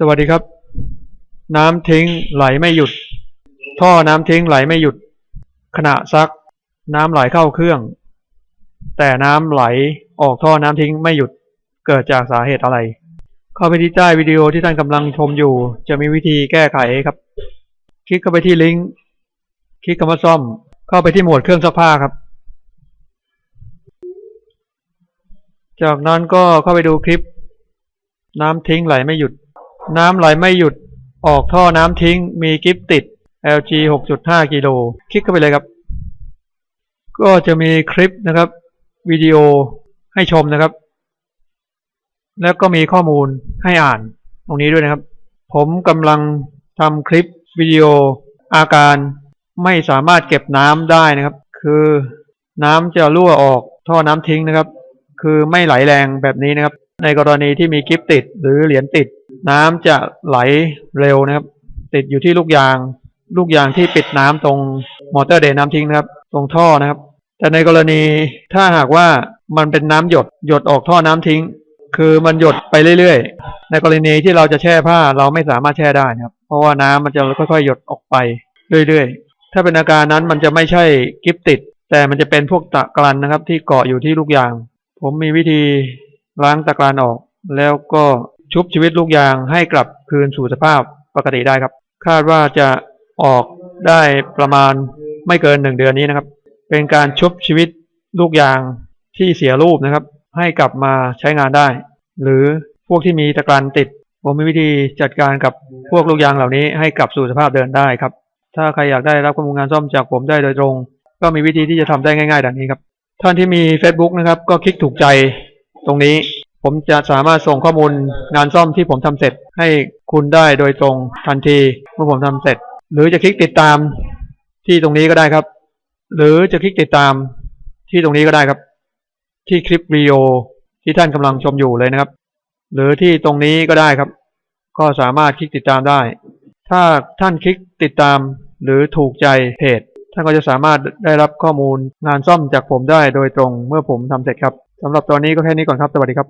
สวัสดีครับ น้ำทิ้งไหลไม่หยุด ท่อน้ำทิ้งไหลไม่หยุด ขณะซัก น้ำไหลเข้าเครื่อง แต่น้ำไหลออกท่อน้ำทิ้งไม่หยุดเกิดจากสาเหตุอะไร เข้าไปที่ใต้วิดีโอที่ท่านกำลังชมอยู่ จะมีวิธีแก้ไขครับ คลิกเข้าไปที่ลิงก์คลิกคำว่าซ่อม เข้าไปที่หมวดเครื่องซักผ้าครับ จากนั้นก็เข้าไปดูคลิป น้ำทิ้งไหลไม่หยุด น้ำไหลไม่หยุดออกท่อน้ำทิ้ง มีกิฟติด LG 6.5 กิโล คลิกเข้าไปเลยครับ ก็จะมีคลิปนะครับวิดีโอให้ชมนะครับ แล้วก็มีข้อมูลให้อ่านตรงนี้ด้วยนะครับ ผมกำลังทำคลิปวิดีโออาการไม่สามารถเก็บน้ำได้นะครับ คือน้ำจะรั่วออกท่อน้ำทิ้งนะครับ คือไม่ไหลแรงแบบนี้นะครับ ในกรณีที่มีกิฟติดหรือเหรียญติด น้ำจะไหลเร็วนะครับ ติดอยู่ที่ลูกยาง ลูกยางที่ปิดน้ำตรงมอเตอร์เดนน้ำทิ้งนะครับ ตรงท่อนะครับ แต่ในกรณีถ้าหากว่ามันเป็นน้ำหยดหยดออกท่อน้ำทิ้ง คือมันหยดไปเรื่อยๆ ในกรณีที่เราจะแช่ผ้าเราไม่สามารถแช่ได้นะครับ เพราะว่าน้ำมันจะค่อยๆ หยดออกไปเรื่อยๆ ถ้าเป็นอาการนั้นมันจะไม่ใช่กิฟติด แต่มันจะเป็นพวกตะกรันนะครับ ที่เกาะอยู่ที่ลูกยาง ผมมีวิธี ล้างตะกรันออก แล้วก็ชุบชีวิตลูกยางให้กลับคืนสู่สภาพปกติได้ครับ คาดว่าจะออกได้ประมาณไม่เกินหนึ่งเดือนนี้นะครับ เป็นการชุบชีวิตลูกยางที่เสียรูปนะครับ ให้กลับมาใช้งานได้ หรือพวกที่มีตะกรันติด ผมมีวิธีจัดการกับพวกลูกยางเหล่านี้ให้กลับสู่สภาพเดิมได้ครับ ถ้าใครอยากได้รับข้อมูลงานซ่อมจากผมได้โดยตรง ก็มีวิธีที่จะทำได้ง่ายๆดังนี้ครับ ท่านที่มี Facebook นะครับ ก็คลิกถูกใจ ตรงนี้ผมจะสามารถส่งข้อมูลงานซ่อมที่ผมทำเสร็จให้คุณได้โดยตรงทันทีเมื่อผมทำเสร็จ หรือจะคลิกติดตามที่ตรงนี้ก็ได้ครับ หรือจะคลิกติดตามที่ตรงนี้ก็ได้ครับ ที่คลิปวิดีโอที่ท่านกำลังชมอยู่เลยนะครับ หรือที่ตรงนี้ก็ได้ครับ ก็สามารถคลิกติดตามได้ ถ้าท่านคลิกติดตามหรือถูกใจเพจ ท่านก็จะสามารถได้รับข้อมูลงานซ่อมจากผมได้โดยตรงเมื่อผมทำเสร็จครับสำหรับตอนนี้ก็แค่นี้ก่อนครับ สวัสดีครับ